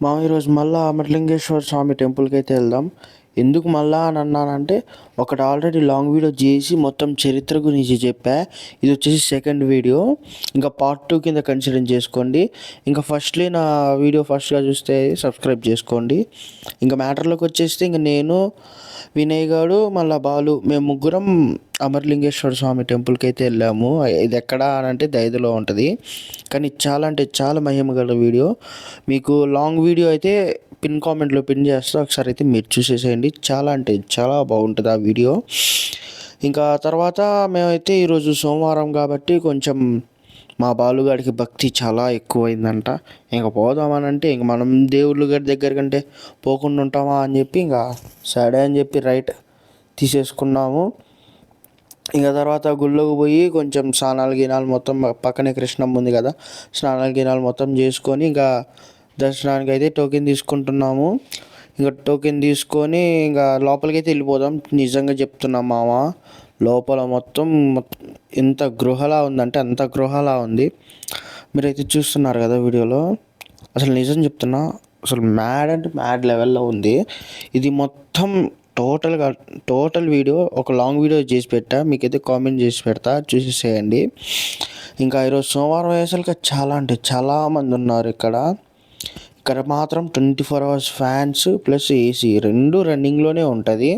మా ఈరోజు మళ్ళా అమరలింగేశ్వర స్వామి టెంపుల్కి అయితే వెళ్దాం. ఎందుకు మళ్ళా అని అన్నానంటే ఒకటి ఆల్రెడీ లాంగ్ వీడియో చేసి మొత్తం చరిత్ర గురించి చెప్పా. ఇది వచ్చేసి సెకండ్ వీడియో ఇంకా పార్ట్ టూ కింద కన్సిడర్ చేసుకోండి. ఇంకా ఫస్ట్లీ నా వీడియో ఫస్ట్గా చూస్తే సబ్స్క్రైబ్ చేసుకోండి. ఇంకా మ్యాటర్లోకి వచ్చేస్తే ఇంకా నేను వినయ్ గారు మళ్ళా బాలు మేము ముగ్గురం అమర్లింగేశ్వర స్వామి టెంపుల్కి అయితే వెళ్ళాము. ఇది ఎక్కడ అని అంటే దైదలో ఉంటుంది. కానీ చాలా అంటే చాలా మహిమ గల వీడియో మీకు లాంగ్ వీడియో అయితే పిన్ కామెంట్లో పిన్ చేస్తా ఒకసారి అయితే మీరు చూసేసేయండి. చాలా అంటే చాలా బాగుంటుంది ఆ వీడియో. ఇంకా తర్వాత మేమైతే ఈరోజు సోమవారం కాబట్టి కొంచెం మా బాలుగాడికి భక్తి చాలా ఎక్కువైందంట. ఇంకా పోదామని అంటే ఇంక మనం దేవుళ్ళ గారి దగ్గర కంటే పోకుండా ఉంటామా అని చెప్పి ఇంకా సరే అని చెప్పి రైట్ తీసేసుకున్నాము. ఇంకా తర్వాత గుళ్ళోకి పోయి కొంచెం స్నానాలు గినాలు మొత్తం పక్కనే కృష్ణమ్మ ఉంది కదా స్నానాలు గినాలు మొత్తం చేసుకొని ఇంకా దర్శనానికి అయితే టోకెన్ తీసుకుంటున్నాము. ఇంకా టోకెన్ తీసుకొని ఇంకా లోపలికి అయితే వెళ్ళిపోదాం. నిజంగా చెప్తున్నాం మామ లోపల మొత్తం ఎంత గృహలా ఉందంటే అంత గృహలా ఉంది. మీరైతే చూస్తున్నారు కదా వీడియోలో. అసలు నిజం చెప్తున్నా అసలు మ్యాడ్ అంటే మ్యాడ్ లెవెల్లో ఉంది. ఇది మొత్తం టోటల్గా టోటల్ వీడియో ఒక లాంగ్ వీడియో చేసి పెట్టా. మీకైతే కామెంట్ చేసి పెడతా చూసేసేయండి. ఇంకా ఈరోజు సోమవారం వయసులకి చాలా అంటే చాలామంది ఉన్నారు ఇక్కడ. ఇక్కడ మాత్రం twenty four hours fans plus AC రెండు రన్నింగ్లోనే ఉంటుంది.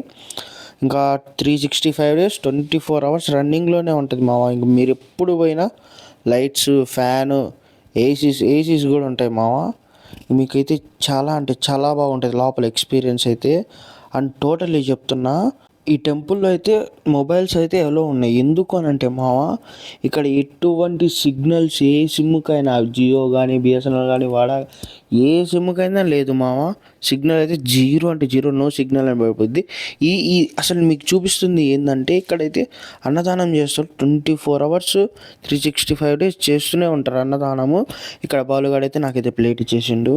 ఇంకా three sixty five days twenty four hours రన్నింగ్లోనే ఉంటుంది మామ ఇంక మీరు ఎప్పుడు పోయినా లైట్స్ ఫ్యాను ఏసీస్ ఏసీస్ కూడా ఉంటాయి మామ మీకైతే చాలా అంటే చాలా బాగుంటుంది లోపల ఎక్స్పీరియన్స్ అయితే. అండ్ టోటల్లీ చెప్తున్నా ఈ టెంపుల్లో అయితే మొబైల్స్ అయితే ఎలో ఉన్నాయి. ఎందుకు అని అంటే మామ ఇక్కడ ఎటువంటి సిగ్నల్స్ ఏ సిమ్కైనా జియో కానీ బిఎస్ఎన్ఎల్ కానీ వాడ ఏ సిమ్కైనా లేదు మామ సిగ్నల్ అయితే జీరో అంటే జీరో నో సిగ్నల్ అని పడిపోద్ది. ఈ ఈ అసలు మీకు చూపిస్తుంది ఏంటంటే ఇక్కడైతే అన్నదానం చేస్తారు. Twenty four hours three sixty five days చేస్తూనే ఉంటారు అన్నదానము. ఇక్కడ బాలుగాడైతే అయితే నాకైతే ప్లేట్ ఇచ్చేసిండు.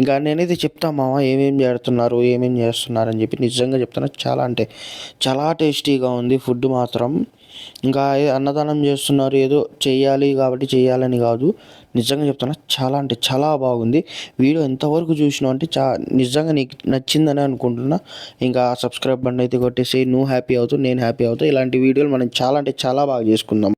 ఇంకా నేనైతే చెప్తా మామ ఏమేమి చేస్తున్నారు ఏమేం చేస్తున్నారు అని చెప్పి నిజంగా చెప్తాను చాలా అంటే చాలా టేస్టీగా ఉంది ఫుడ్ మాత్రం. ఇంకా అన్నదానం చేస్తున్నారు ఏదో చేయాలి కాబట్టి చేయాలని కాదు. నిజంగా చెప్తున్నా చాలా అంటే చాలా బాగుంది. వీడియో ఎంతవరకు చూసినావు అంటే చా నిజంగా నీకు నచ్చిందని అనుకుంటున్నా. ఇంకా సబ్స్క్రైబ్ బండి అయితే కొట్టేసి నువ్వు హ్యాపీ అవుతావు నేను హ్యాపీ అవుతావు ఇలాంటి వీడియోలు మనం చాలా అంటే చాలా బాగా చేసుకుందాం.